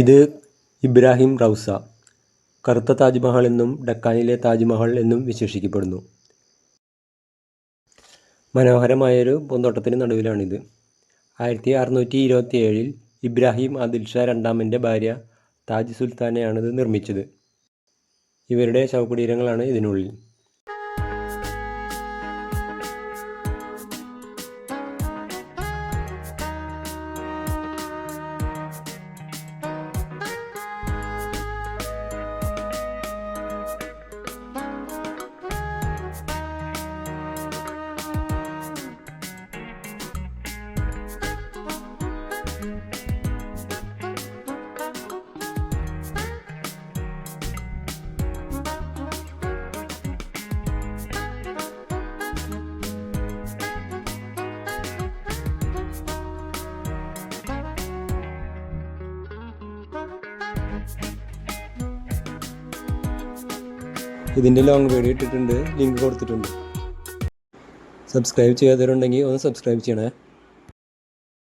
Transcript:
ഇത് ഇബ്രാഹിം റൗസ കറുത്ത താജ്മഹൽ എന്നും ഡക്കാനിലെ താജ്മഹൽ എന്നും വിശേഷിക്കപ്പെടുന്നു മനോഹരമായൊരു പൂന്തോട്ടത്തിന് നടുവിലാണിത്. ആയിരത്തി അറുന്നൂറ്റി ഇരുപത്തി ഏഴിൽ ഇബ്രാഹിം ആദിൽ ഷാ രണ്ടാമന്റെ ഭാര്യ താജ് സുൽത്താനയാണിത് നിർമ്മിച്ചത്. ഇവരുടെ ശവകുടീരങ്ങളാണ് ഇതിനുള്ളിൽ. ഇതിന്റെ ലോങ് വീഡിയോ ഇട്ടിട്ടുണ്ട് ലിങ്ക് കൊടുത്തിട്ടുണ്ട്. സബ്സ്ക്രൈബ് ചെയ്യാത്തവരുണ്ടെങ്കിൽ ഒന്ന് സബ്സ്ക്രൈബ് ചെയ്യണേ.